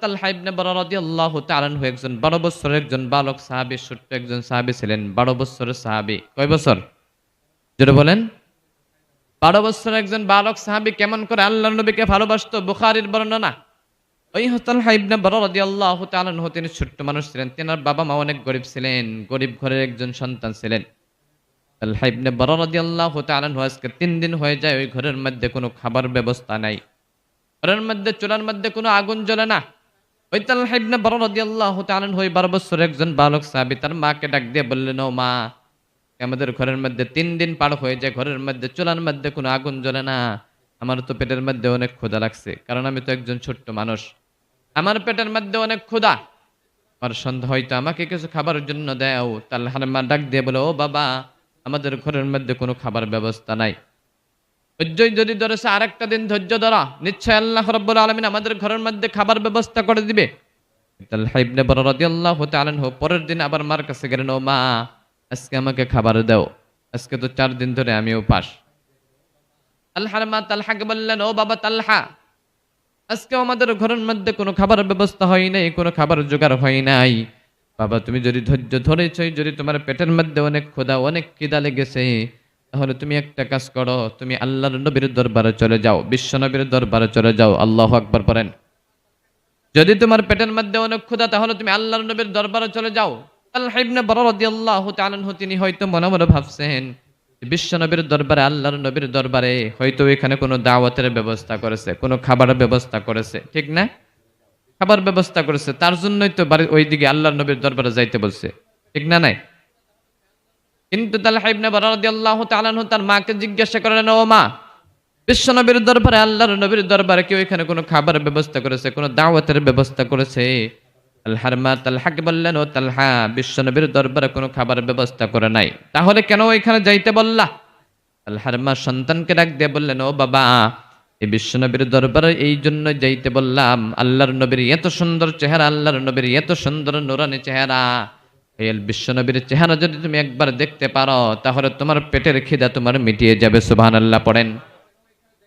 তালহা ইবনে রাদিয়াল্লাহু তাআলা আনহু একজন 12 বছরের একজন বালক সাহাবী একজন সাহাবী ছিলেন। 12 বছরের সাহাবী। কয় বছর? যেটা বলেন। 12 বছরের একজন বালক সাহাবী কেমন করে আল্লাহর নবীকে বুখারীর বর্ণনা। ওই ইবনে রাদিয়াল্লাহু তাআলা আনহু। তিনি ছোট্ট মানুষ ছিলেন। তেনার বাবা মা অনেক গরিব ছিলেন। গরিব ঘরের একজন সন্তান ছিলেন। তালহা ইবনে বারা রাদিয়াল্লাহু তাআলা আনহু আজকে তিন দিন হয়ে যায়। ওই ঘরের মধ্যে কোনো খাবার ব্যবস্থা নাই। ঘরের মধ্যে, চুলার মধ্যে কোনো আগুন জ্বলে না। ওই তালহা ইবনে বারা রাদিয়াল্লাহু তাআলা আনহু ওই 12 বছরের একজন বালক সাহাবী তার মাকে ডাক দিয়ে বললেন, ও মা, আমাদের ঘরের মধ্যে তিন দিন পার হয়ে যায়, ঘরের মধ্যে, চুলার মধ্যে কোনো আগুন জ্বলে না। আমার তো পেটের মধ্যে অনেক ক্ষুধা লাগছে, কারণ আমি তো একজন ছোট্ট মানুষ। আমার পেটের মধ্যে অনেক ক্ষুধা। আমার সন্ধ্যা হয়তো আমাকে কিছু খাবার জন্য দেও। তালহার মা ডাক দিয়ে বলে, ও বাবা, আমাদের ঘরের মধ্যে কোনো খাবার ব্যবস্থা নাই। ধৈর্যই যদি ধরেছে, আরেকটা দিন ধৈর্য ধরা। নিশ্চয় আল্লাহ রব্বুল আলমিন আমাদের ঘরের মধ্যে খাবার ব্যবস্থা করে দিবে। পরের দিন আবার মার কাছে গেলেন, ও মা, আজকে আমাকে খাবার দাও। আজকে তো চার দিন ধরে আমি উপাস তালহার মা তালহাকে বললেন, ও বাবা তালহা আজকে আমাদের ঘরের মধ্যে কোনো খাবার ব্যবস্থা হয় নাই, কোনো খাবার জোগাড় হয় নাই। বাবা, তুমি যদি ধৈর্য ধরেছ, যদি তোমার পেটের মধ্যে অনেক ক্ষুধা, অনেক খিদা লেগেছে তাহলে তুমি একটা কাজ করো, তুমি আল্লাহর নবীর দরবারে চলে যাও, বিশ্ব নবীর দরবারে চলে যাও, আল্লাহ আকবর করেন যদি তোমার পেটের মধ্যে অনেক ক্ষুধা, তাহলে তুমি আল্লাহর নবীর দরবারে চলে যাও। আল্লাহ তিনি হয়তো মনে মনে ভাবছেন দরবারে নবীর দরবারে হয়তো এখানে কোনো দাওয়াতের ব্যবস্থা করেছে, কোনো খাবারের ব্যবস্থা করেছে, ঠিক না? খাবার ব্যবস্থা করেছে, তার জন্যই তো বাড়ি ওইদিকে আল্লাহর নবীর দরবারে যাইতে বলছে, ঠিক না নাই? কিন্তু তালহা ইবনে বারা রাদিয়াল্লাহু তাআলা তার মাকে জিজ্ঞাসা করলেন, ও মা, বিশ্ব নবীর দরবারে, আল্লাহর নবীর দরবারে কেউ এখানে কোনো খাবার ব্যবস্থা করেছে, কোনো দাওয়াতের ব্যবস্থা করেছে? আল্লাহর মা তালহাকে বললেন, ও তালহা, বিশ্ব নবীর দরবারে কোনো খাবার ব্যবস্থা করে নাই। তাহলে কেন এখানে যাইতে বললা? আল্লাহর মা সন্তানকে ডাক দিয়ে বললেন, ও বাবা, এই বিশ্ব নবীর দরবারে এই জন্য যাইতে বললাম, আল্লাহর নবীর এত সুন্দর চেহারা, আল্লাহর নবীর এত সুন্দর নুরানি চেহারা। এই বিশ্ব নবীর চেহারা যদি তুমি একবার দেখতে পারো, তাহলে তোমার পেটের খিদা তোমার মিটিয়ে যাবে সুবহান আল্লাহ পড়েন।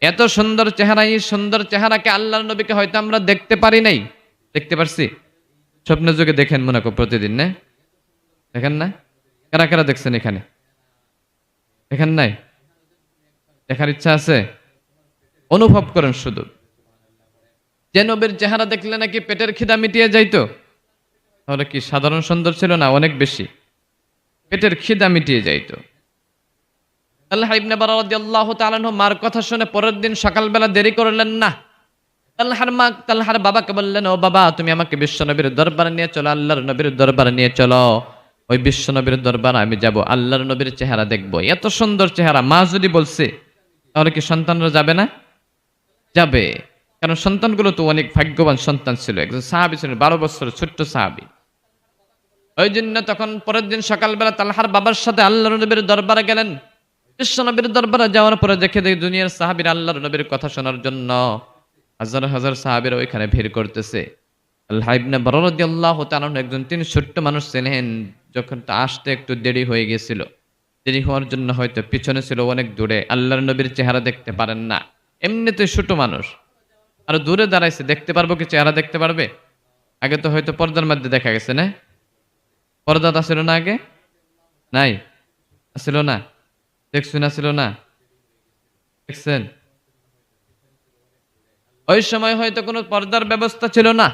এত সুন্দর চেহারা, এই সুন্দর চেহারাকে আল্লাহর নবীকে হয়তো আমরা দেখতে পারি নাই। দেখতে পারছি? স্বপ্ন যুগে দেখেন মনে করো প্রতিদিন, না? দেখেন না? কারা কারা দেখছেন এখানে? দেখেন নাই? দেখার ইচ্ছা আছে? অনুভব করেন শুধু। যে নবীর চেহারা দেখলে নাকি পেটের খিদা মিটিয়ে যাইতো? তাহলে কি সাধারণ সুন্দর ছিল না? অনেক বেশি। পেটের খিদা মিটিয়ে যাইতো আল্লাহ ইবনে বারা রাদিয়াল্লাহু তাআলা মার কথা শুনে পরের দিন সকালবেলা দেরি করলেন না। তালহার মা, তালহার বাবাকে বললেন, ও বাবা, তুমি আমাকে বিশ্ব নবীর দরবারে নিয়ে চলো, আল্লাহর নবীর দরবারে নিয়ে চলো। ওই বিশ্ব নবীর দরবারে আমি যাব, আল্লাহর নবীর চেহারা দেখব। এত সুন্দর চেহারা, মা যদি বলছে, তাহলে কি সন্তানরা যাবে না? যাবে। কারণ সন্তানগুলো তো অনেক ভাগ্যবান সন্তান ছিল। একজন সাহাবি ছিলেন, বারো বছরের ছোট্ট সাহাবি। ওই জন্য তখন পরের দিন সকালবেলা তালহার বাবার সাথে আল্লাহর নবীর দরবারে গেলেন। বিশ্ব নবীর দরবারে যাওয়ার পরে দেখে দেখি দুনিয়ার সাহাবির আল্লাহর নবীর কথা শোনার জন্য হাজার হাজার সাহাবিরা ওইখানে ভিড় করতেছে। আল্লাহ ইবনে আল্লাহ তাআলা একজন তিনি ছোট্ট মানুষ ছিলেন, যখন আসতে একটু দেরি হয়ে গেছিল। দেরি হওয়ার জন্য হয়তো পিছনে ছিল অনেক দূরে, আল্লাহর নবীর চেহারা দেখতে পারেন না। এমনিতে ছোট মানুষ। আর দূরে দাঁড়াইছে, দেখতে পারব কি চেহারা দেখতে পারবে? আগে তো হয়তো পর্দার মধ্যে দেখা গেছে, না? পর্দা ছিল না আগে? নাই? ছিল না? দেখছুন ছিল না? দেখছেন? ওই সময় হয়তো কোনো পর্দার ব্যবস্থা ছিল না।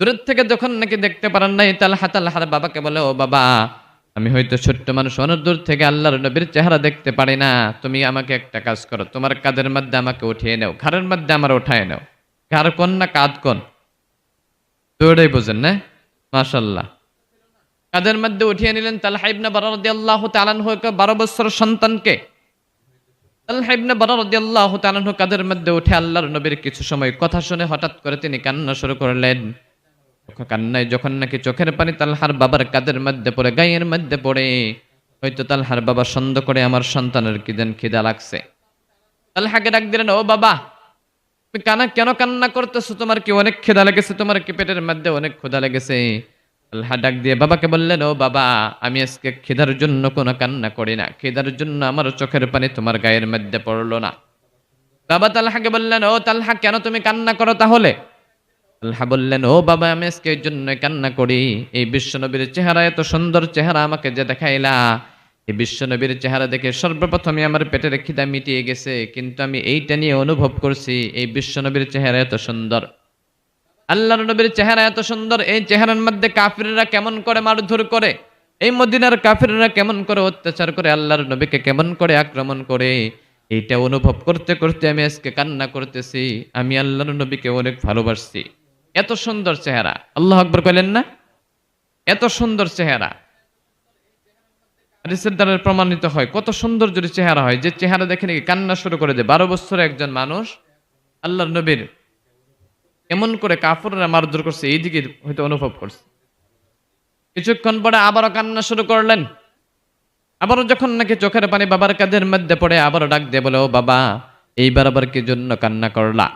দূরের থেকে যখন নাকি দেখতে পারেন নাই তালহা তালহার বাবাকে বলে, ও বাবা, আমি হয়তো ছোট্ট মানুষ, অনেক দূর থেকে আল্লাহর নবীর চেহারা দেখতে পারি না। তুমি আমাকে একটা কাজ করো, তোমার কাদের মধ্যে আমাকে উঠিয়ে নাও, ঘরের মধ্যে আমার উঠায় নাও। ঘর কোন না কাঁধ কোন? দুটাই বোঝেন, না? মাশাল্লাহ কাদের মধ্যে উঠিয়ে নিলেন? তালহা ইবনে বারা আনহু এক 12 বছরের সন্তানকে। তালহা ইবনে বারা তাআলা আনহু কাদের মধ্যে উঠে আল্লাহর নবীর কিছু সময় কথা শুনে হঠাৎ করে তিনি কান্না শুরু করলেন। কান্নায় যখন নাকি চোখের পানি তালহার বাবার কাদের মধ্যে পড়ে, গায়ের মধ্যে পড়ে, হয়তো তালহার বাবা সন্দ করে আমার সন্তানের কিদেন খিদা লাগছে। তালহাকে ডাক দিলেন, ও বাবা, তুমি কানা, কেন কান্না করতেছো? তোমার কি অনেক খিদা লেগেছে? তোমার কি পেটের মধ্যে অনেক ক্ষুধা লেগেছে? আল্লাহ ডাক দিয়ে, বাবাকে বললেন, ও বাবা, আমি আজকে খিদার জন্য কোনো কান্না করি না। খিদার জন্য আমার চোখের পানি তোমার গায়ের মধ্যে পড়ল না। বাবা তালহাকে বললেন, ও তালহা, কেন তুমি কান্না করো তাহলে? আল্লাহ বললেন, ও বাবা, আমি আজকে এর জন্য কান্না করি। এই বিশ্বনবীর চেহারা, এত সুন্দর চেহারা আমাকে যে দেখাইলা। এই বিশ্বনবীর চেহারা দেখে সর্বপ্রথমে আমার পেটের খিদা মিটিয়ে গেছে। কিন্তু আমি এইটা নিয়ে অনুভব করছি, এই বিশ্বনবীর চেহারা এত সুন্দর। আল্লাহর নবীর চেহারা এত সুন্দর, এই চেহারার মধ্যে কাফিররা কেমন করে মারধর করে? এই মদিনার কাফিররা কেমন করে অত্যাচার করে? আল্লাহর নবীকে কেমন করে আক্রমণ করে? এইটা অনুভব করতে করতে আমি আজকে কান্না করতেছি। আমি আল্লাহর নবীকে অনেক ভালোবাসছি। এত সুন্দর চেহারা। আল্লাহ আকবর কইলেন না? এত সুন্দর চেহারা। হাদিসের দ্বারা প্রমাণিত হয়, কত সুন্দর যদি চেহারা হয়, যে চেহারা দেখে নাকি কান্না শুরু করে দেয়। বারো বছরের একজন মানুষ আল্লাহর নবীর এমন করে কাফররা মারধর করছে, এই দিকে হয়তো অনুভব করছে। কিছুক্ষণ পরে আবারও কান্না শুরু করলেন। আবারও যখন নাকি চোখের পানি বাবার কাঁধের মধ্যে পড়ে, আবারও ডাক দিয়ে বলে, ও বাবা, এইবার আবার কি জন্য কান্না করলা?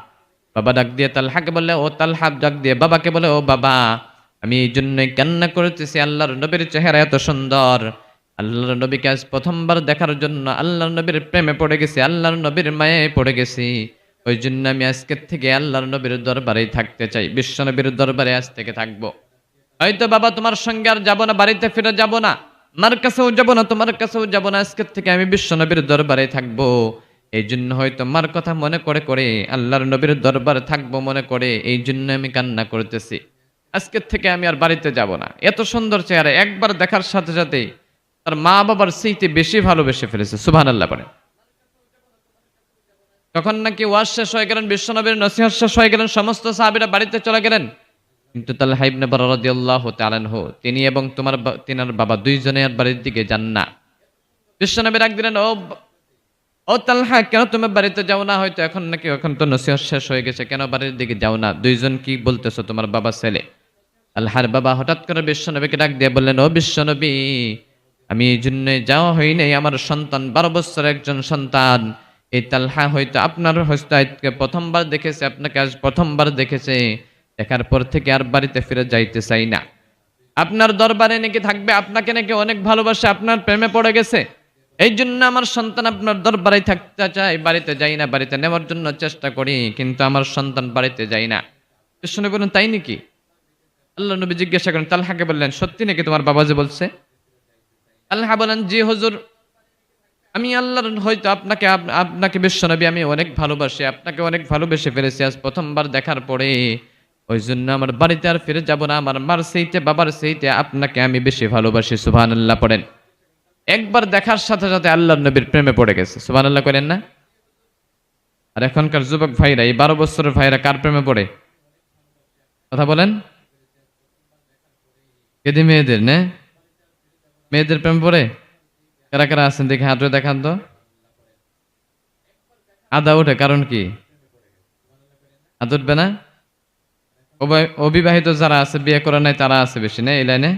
বাবা ডাক দিয়ে তালহাকে বলে, ও তালহা, ডাক দিয়ে বাবাকে বলে, ও বাবা, আমি এই জন্যই কান্না করতেছি, আল্লাহর নবীর চেহারা এত সুন্দর। আল্লাহর নবীকে আজ প্রথমবার দেখার জন্য আল্লাহর নবীর প্রেমে পড়ে গেছি, আল্লাহর নবীর মায়ে পড়ে গেছি। ওই জন্য আমি আজকের থেকে আল্লাহর নবীর দরবারেই থাকতে চাই, বিশ্ব নবীর দরবারে আজ থেকে থাকব। হয়তো বাবা তোমার সঙ্গে আর যাব না, বাড়িতে ফিরে যাব না, মার কাছেও যাব না, তোমার কাছেও যাব না, আজকের থেকে আমি বিশ্ব নবীর দরবারে থাকব। এই জন্য হয়তো মার কথা মনে করে করে আল্লাহর নবীর দরবারে থাকব মনে করে এই জন্য আমি কান্না করতেছি। আজকের থেকে আমি আর বাড়িতে যাব না। এত সুন্দর চেহারা, একবার দেখার সাথে সাথে তার মা বাবার স্মৃতি বেশি ভালোবেসে ফেলেছে সুবহান আল্লাহ তখন নাকি ওয়াজ শেষ হয়ে গেলেন, বিশ্বনবীর নসিহত শেষ হয়ে গেলেন, সমস্ত সাহাবীরা বাড়িতে চলে গেলেন। কিন্তু তাহলে হাইবনে বড় রাদিয়াল্লাহু তাআলাহু তিনি এবং তোমার তিনার বাবা দুইজনে আর বাড়ির দিকে যান না। বিশ্বনবী ডাক দিলেন, ও ও তালহা, কেন তুমি বাড়িতে যাও না? হয়তো এখন নাকি এখন তো নসিহত শেষ হয়ে গেছে, কেন বাড়ির দিকে যাও না? দুইজন কি বলতেছো তোমার বাবা ছেলে? আল্লাহর বাবা হঠাৎ করে বিশ্বনবীকে ডাক দিয়ে বললেন, ও বিশ্বনবী, আমি এই জন্য যাওয়া হই নাই আমার সন্তান, বারো বছর একজন সন্তান। এই তালহা হয়তো আপনার হয়তো আজকে প্রথমবার দেখেছে, আপনাকে আজ প্রথমবার দেখেছে, দেখার পর থেকে আর বাড়িতে ফিরে যাইতে চাই না। আপনার দরবারে নাকি থাকবে, আপনাকে নাকি অনেক ভালোবাসে, আপনার প্রেমে পড়ে গেছে। এই জন্য আমার সন্তান আপনার দরবারে থাকতে চায়, বাড়িতে যাই না, বাড়িতে নেওয়ার জন্য চেষ্টা করি, কিন্তু আমার সন্তান বাড়িতে যাই না। শুনে বলেন, তাই নাকি? আল্লাহ নবী জিজ্ঞাসা করেন, তালহাকে বললেন, সত্যি নাকি তোমার বাবা যে বলছে? আল্লাহ বলেন, জি হুজুর আমি আল্লাহর হয়তো আপনাকে আপ- আপনাকে বিশ্বনবী আমি অনেক ভালোবাসি, আপনাকে অনেক ভালোবেসে ফেলেছি আজ প্রথমবার দেখার পরে। ওই জন্য আমার বাড়িতে আর ফিরে যাব না, আমার মার সেইতে, বাবার সেইতে আপনাকে আমি বেশি ভালোবাসি সুবহান আল্লাহ পড়েন। একবার দেখার সাথে সাথে আল্লাহ নবীর প্রেমে পড়ে গেছে সুবহান আল্লাহ করেন না? আর এখনকার যুবক ভাইরা, এই বারো বছরের ভাইরা কার প্রেমে পড়ে? কথা বলেন। কেদি মেয়েদের, না? মেয়েদের প্রেম পড়ে? কারা কারা আছেন? দেখে হাতে দেখান তো। আদা ওঠে, কারণ কি? হাত উঠবে না? অবিবাহিত যারা আছে, বিয়ে করা নাই তারা আছে বেশি, না, এই লাইনে?